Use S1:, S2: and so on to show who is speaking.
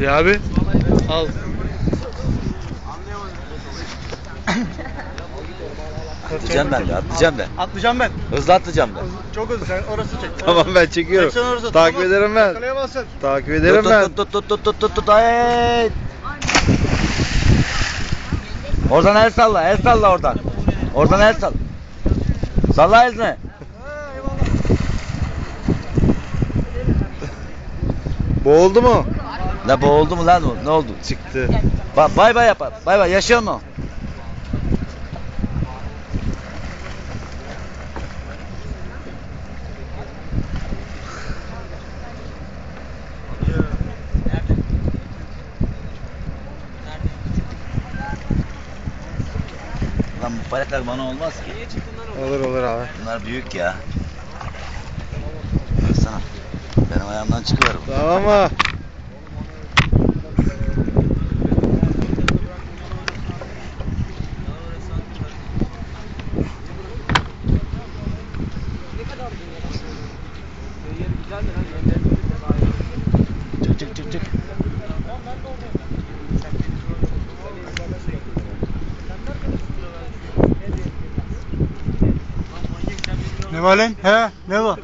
S1: Ya abi. Al.
S2: Atlayacağım ben de atlayacağım ben.
S3: Atlayacağım ben.
S2: Hızlı atlayacağım ben.
S3: Çok hızlı sen orası çek.
S4: Tamam ben çekiyorum.
S3: Çek sen orası.
S4: Takip
S3: Tamam.
S4: ederim ben.
S3: Yakalayamazsın.
S4: Takip ederim
S2: tut,
S4: ben.
S2: Tut tut tut tut tut tut. Ay! Oradan el salla, el salla oradan. Oradan el salla. Salla elini.
S4: Boğuldu mu?
S2: La boğuldu mu lan o? Ne oldu?
S4: Çıktı.
S2: Ba bay bay yapar. Bay bay yaşıyor mu? Lan bu balıklar bana olmaz ki.
S4: Olur olur abi.
S2: Bunlar büyük ya. Baksana. Benim ayağımdan çıkıyor bu.
S4: Tamam mı?
S2: Çık çık çık çık.
S3: Ne var lan? He? Ne var?